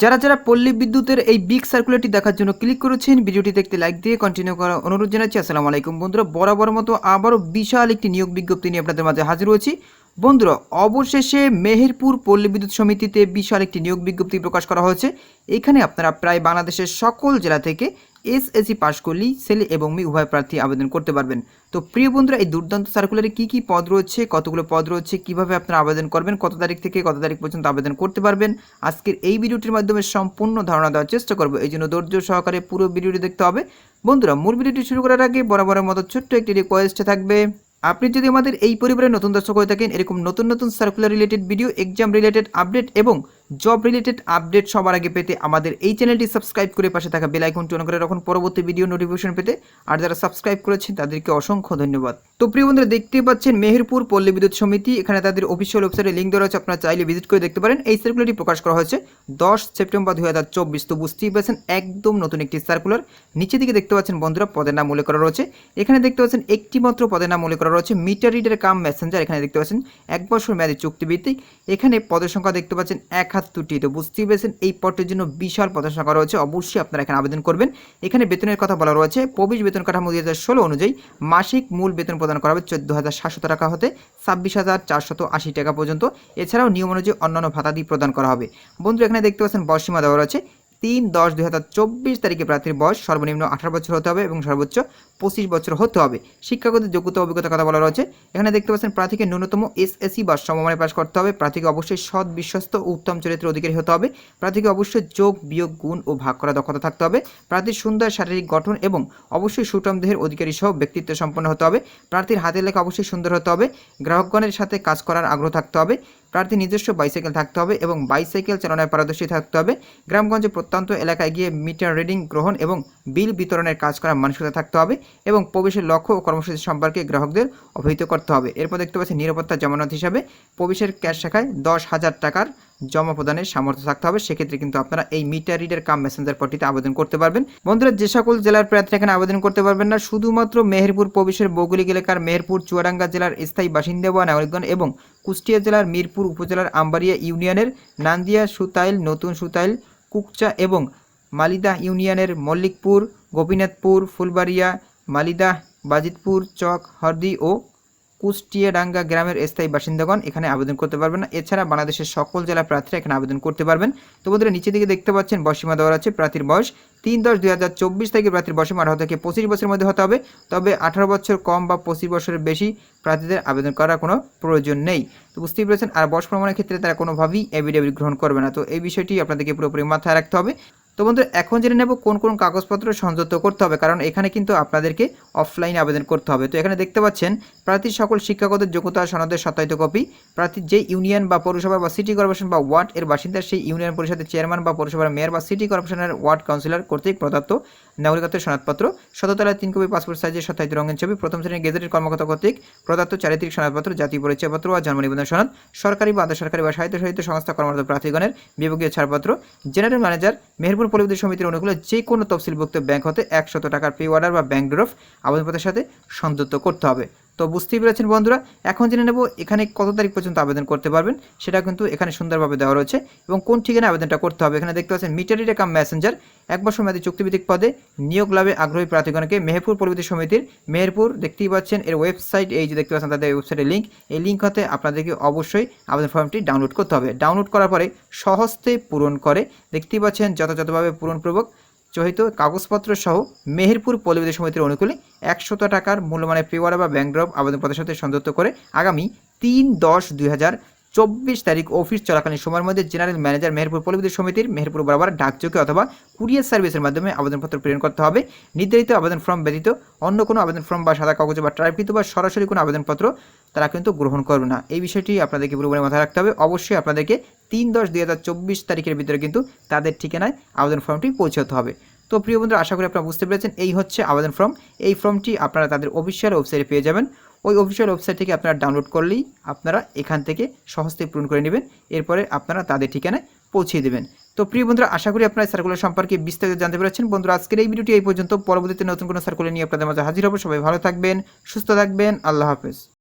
যারা যারা পল্লী বিদ্যুতের এই বিগ সার্কুলারটি দেখার জন্য ক্লিক করেছেন ভিডিওটি দেখতে লাইক দিয়ে কন্টিনিউ করার অনুরোধ জানাচ্ছি। আসসালামু আলাইকুম বন্ধুরা, বরাবর মতো আবারও বিশাল একটি নিয়োগ বিজ্ঞপ্তি নিয়ে আপনাদের মাঝে হাজির হয়েছি বন্ধুরা, অবশেষে মেহেরপুর পল্লী বিদ্যুৎ সমিতিতে বিশাল একটি নিয়োগ বিজ্ঞপ্তি প্রকাশ করা হয়েছে। এখানে আপনারা প্রায় বাংলাদেশের সকল জেলা থেকে এসএসসি পাশ করলেই ছেলে এবং মেয়ে উভয় প্রার্থী আবেদন করতে পারবেন। তো প্রিয় বন্ধুরা, এই দুর্দান্ত সার্কুলারে কি কি পদ রয়েছে, কতগুলো পদ রয়েছে, কীভাবে আপনারা আবেদন করবেন, কত তারিখ থেকে কত তারিখ পর্যন্ত আবেদন করতে পারবেন, আজকের এই ভিডিওটির মাধ্যমে সম্পূর্ণ ধারণা দেওয়ার চেষ্টা করব। এই জন্য ধৈর্য সহকারে পুরো ভিডিওটি দেখতে হবে। বন্ধুরা, মূল ভিডিওটি শুরু করার আগে বরাবরের মতো ছোট্ট একটি রিকোয়েস্ট থাকবে। আপনি যদি আমাদের এই পরিবারের নতুন দর্শক হয়ে থাকেন, এরকম নতুন নতুন circular related video exam related update এবং জব রিলেটেড আপডেট সবার আগে পেতে আমাদের এই চ্যানেলটি সাবস্ক্রাইব করে পাশে থাকা বেল আইকনটি অন করে রাখুন। পরবর্তী ভিডিও নোটিফিকেশন পেতে আর যারা সাবস্ক্রাইব করেছেন তাদেরকে অসংখ্য ধন্যবাদ। তো প্রিয় বন্ধুরা, দেখতেই পাচ্ছেন মেহেরপুর পল্লী বিদ্যুৎ সমিতি, এখানে তাদের অফিসিয়াল ওয়েবসাইটে লিঙ্ক দেওয়া আছে আপনারা চাইলে ভিজিট করে দেখতে পারেন। এই সার্কুলারটি প্রকাশ করা হয়েছে দশ সেপ্টেম্বর দুই হাজার চব্বিশ। তো বুঝতেই পারছেন, একদম নতুন একটি সার্কুলার নিচে দিকে দেখতে পাচ্ছেন বন্ধুরা, পদের নাম উল্লেখ করা রয়েছে। এখানে দেখতে পাচ্ছেন একটি মাত্র পদের নাম উল্লেখ করা রয়েছে মিটার রিডার কাম মেসেঞ্জার এখানে দেখতে পাচ্ছেন এক বছর মেয়াদী চুক্তিভিত্তিক। এখানে পদের সংখ্যা দেখতে পাচ্ছেন একাত্তরটি তো বুঝতেই পেরেছেন, এই পদটির জন্য বিশাল পদের করা হয়েছে অবশ্যই আপনারা এখানে আবেদন করবেন। এখানে বেতনের কথা বলা রয়েছে। প্রবেশ বেতন কাঠামো দুই হাজার ষোলো অনুযায়ী মাসিক মূল বেতন প্রদান করা হবে চোদ্দ হাজার সাতশো টাকা হতে ছাব্বিশ হাজার চারশত আশি টাকা পর্যন্ত। এছাড়াও নিয়ম অনুযায়ী অন্যান্য ভাতাদি প্রদান করা হবে। বন্ধু, এখানে দেখতে পাচ্ছেন বর্ষীমা দেওয়া রয়েছে। তিন, দশ দুই হাজার চব্বিশ তারিখে প্রার্থীর বয়স সর্বনিম্ন আঠারো বছর হতে হবে এবং সর্বোচ্চ পঁচিশ বছর হতে হবে। শিক্ষাগত যোগ্যতা অভিজ্ঞতার কথা বলা রয়েছে। এখানে দেখতে পাচ্ছেন প্রার্থীকে ন্যূনতম এসএসসি বা সমমানে পাশ করতে হবে। প্রার্থীকে অবশ্যই সৎ, বিশ্বস্ত উত্তম চরিত্রের অধিকারী হতে হবে। প্রার্থীকে অবশ্যই যোগ, বিয়োগ, গুণ ও ভাগ করা দক্ষতা থাকতে হবে। প্রার্থীর সুন্দর শারীরিক গঠন এবং অবশ্যই সুটম দেহের অধিকারী সহ ব্যক্তিত্ব সম্পন্ন হতে হবে। প্রার্থীর হাতের লেখা অবশ্যই সুন্দর হতে হবে। গ্রাহকগণের সাথে কাজ করার আগ্রহ থাকতে হবে। প্রার্থী নিজস্ব বাইসাইকেল থাকতে হবে এবং বাইসাইকেল চালনায় পারদর্শী থাকতে হবে। গ্রামগঞ্জে প্রত্যন্ত এলাকায় গিয়ে মিটার রিডিং, গ্রহণ এবং বিল বিতরণের কাজ করার মানসিকতা থাকতে হবে এবং প্রবেশের লক্ষ্য ও কর্মসূচি সম্পর্কে গ্রাহকদের অবহিত করতে হবে। এরপর দেখতে পাচ্ছি নিরাপত্তা জামানত হিসাবে প্রবেশের ক্যাশ শাখায় দশ হাজার টাকার জমা প্রদানের সামর্থ্য থাকতে হবে। সেক্ষেত্রে কিন্তু আপনারা এই মিটার রিডের কাম মেসেঞ্জার পটিতে আবেদন করতে পারবেন। বন্ধুরা, যে সকল জেলার প্রার্থী এখানে আবেদন করতে পারবেন না, শুধুমাত্র মেহেরপুর, প্রবেশের ভৌগোলিক এলাকার মেহেরপুর, চুয়াডাঙ্গা জেলার স্থায়ী বাসিন্দা বা নাগরিকগণ এবং কুষ্টিয়া জেলার মিরপুর উপজেলার আম্বারিয়া ইউনিয়নের নান্দিয়া সুতাইল, নতুন সুতাইল, কুকচা এবং মালিদা ইউনিয়নের মল্লিকপুর, গোপীনাথপুর, ফুলবাড়িয়া, মালিদা, বাজিতপুর, চক, হরদি ও কুষ্টিয়াডাঙ্গা গ্রামের স্থায়ী বাসিন্দাগণ এখানে আবেদন করতে পারবেন না। এছাড়া বাংলাদেশের সকল জেলা প্রার্থীরা এখানে আবেদন করতে পারবেন। তো বন্ধুরা নিচে দিকে দেখতে পাচ্ছেন বসীমা দেওয়া আছে প্রার্থীর বয়স। তিন দশ দুই হাজার চব্বিশ তারিখে প্রার্থীর বয়সীমা আঠারো থেকে পঁচিশ বছরের মধ্যে হতে হবে। তবে আঠারো বছর কম বা পঁচিশ বছরের বেশি প্রার্থীদের আবেদন করার কোনো প্রয়োজন নেই। তো বুঝতেই পেরেছেন, আর বয়স প্রমাণের ক্ষেত্রে তারা কোনোভাবেই এভিডেভিট গ্রহণ করবে না। তো এই বিষয়টি আপনাদেরকে পুরোপুরি মাথায় রাখতে হবে। তো বন্ধুরা এখন জেনে নেব কোন কোন কাগজপত্র সংযুক্ত করতে হবে, কারণ এখানে কিন্তু আপনাদেরকে অফলাইনে আবেদন করতে হবে। তো এখানে দেখতে পাচ্ছেন প্রার্থীর সকল শিক্ষাগত যোগ্যতা সনদের সত্যায়িত কপি প্রার্থীর যে ইউনিয়ন বা পৌরসভা বা সিটি কর্পোরেশন বা ওয়ার্ড এর বাসিন্দা, সেই ইউনিয়ন পরিষদের চেয়ারম্যান বা পৌরসভার মেয়র বা সিটি কর্পোরেশনের ওয়ার্ড কাউন্সিলর কর্তৃক প্রদত্ত নাগরিকত্বের সনদপত্র, শততলায় তিন কপি পাসপোর্ট সাইজের সত্যায়িত রঙের ছবি, প্রথম শ্রেণির গেজেটের কর্মকর্তা কর্তৃক প্রদত্ত চারিত্রিক সনদপত্র, জাতীয় পরিচয়পত্র বা জন্ম নিবন্ধন সনদ, সরকারি বা আধা সরকারি বা সাহিত্য সাহিত্য সংস্থা কর্মরত প্রার্থীগণের বিভাগীয় ছাড়পত্র জেনারেল ম্যানেজার মেহেরপুর পরিবেশ সমিতির অনুকূলে যে কোনো তফসিলভুক্ত ব্যাংক হতে একশত টাকার পে অর্ডার বা ব্যাংক ড্রফ আবেদনপত্রের সাথে সংযুক্ত করতে হবে। তো বুঝতেই পেরেছেন বন্ধুরা, এখন জেনে নেব এখানে কত তারিখ পর্যন্ত আবেদন করতে পারবেন, সেটা কিন্তু এখানে সুন্দরভাবে দেওয়া রয়েছে এবং কোন ঠিকানা আবেদনটা করতে হবে। এখানে দেখতে পাচ্ছেন মিটারিটা কাম মেসেঞ্জার এক বছর মেয়াদী চুক্তিভিত্তিক পদে নিয়োগ লাভে আগ্রহী প্রার্থীগণকে মেহেরপুর পরিবেশ সমিতির মেহেরপুর, দেখতেই পাচ্ছেন, এর ওয়েবসাইট এই যে দেখতে পাচ্ছেন তাদের ওয়েবসাইটের লিঙ্ক এই লিঙ্ক হতে আপনাদেরকে অবশ্যই আবেদন ফর্মটি ডাউনলোড করতে হবে। ডাউনলোড করার পরে সহজতে পূরণ করে, দেখতেই পাচ্ছেন, যথাযথভাবে পূরণপূর্বক চহিত কাগজপত্র সহ মেহেরপুর পল্লীবিদ্যুৎ সমিতির অনুকূলে একশত টাকার মূল্যমানের পেওয়ারা বা ব্যাংক ড্রপ আবেদনপত্রের সাথে সংযুক্ত করে আগামী তিন দশ দুই হাজার চব্বিশ তারিখ অফিস চলাকালীন সময়ের মধ্যে জেনারেল ম্যানেজার মেহেরপুর পল্লীবিদ্যুৎ সমিতির মেহেরপুর বরাবর ডাকযোগে অথবা কুরিয়ার সার্ভিসের মাধ্যমে আবেদনপত্র প্রেরণ করতে হবে। নির্ধারিত আবেদন ফর্ম ব্যতীত অন্য কোনো আবেদন ফর্ম বা সাদা কাগজে বা টাইপকৃত বা সরাসরি কোনো আবেদনপত্র তারা কিন্তু গ্রহণ করবে না। এই বিষয়টি আপনাদেরকে পুরোপুরি মাথায় রাখতে হবে। অবশ্যই আপনাদেরকে তিন দশ দুই হাজার চব্বিশ তারিখের ভিতরে কিন্তু তাদের ঠিকানায় আবেদন ফর্মটি পৌঁছাতে হবে। তো প্রিয় বন্ধুরা, আশা করি আপনারা বুঝতে পেরেছেন। এই হচ্ছে আবেদন ফর্ম। এই ফর্মটি আপনারা তাদের অফিসিয়াল ওয়েবসাইটে পেয়ে যাবেন। ওই অফিসিয়াল ওয়েবসাইট থেকে আপনারা ডাউনলোড করলেই আপনারা এখান থেকে সহজতে পূরণ করে নেবেন। এরপরে আপনারা তাদের ঠিকানায় পৌঁছে দেবেন। তো প্রিয় বন্ধুরা, আশা করি আপনারা সার্কুলার সম্পর্কে বিস্তারিত জানতে পেরেছেন। বন্ধুরা, আজকের এই ভিডিওটি এই পর্যন্ত। পরবর্তীতে নতুন কোনো সার্কুলার নিয়ে আপনাদের মাঝে হাজির হব। সবাই ভালো থাকবেন, সুস্থ থাকবেন। আল্লাহ হাফেজ।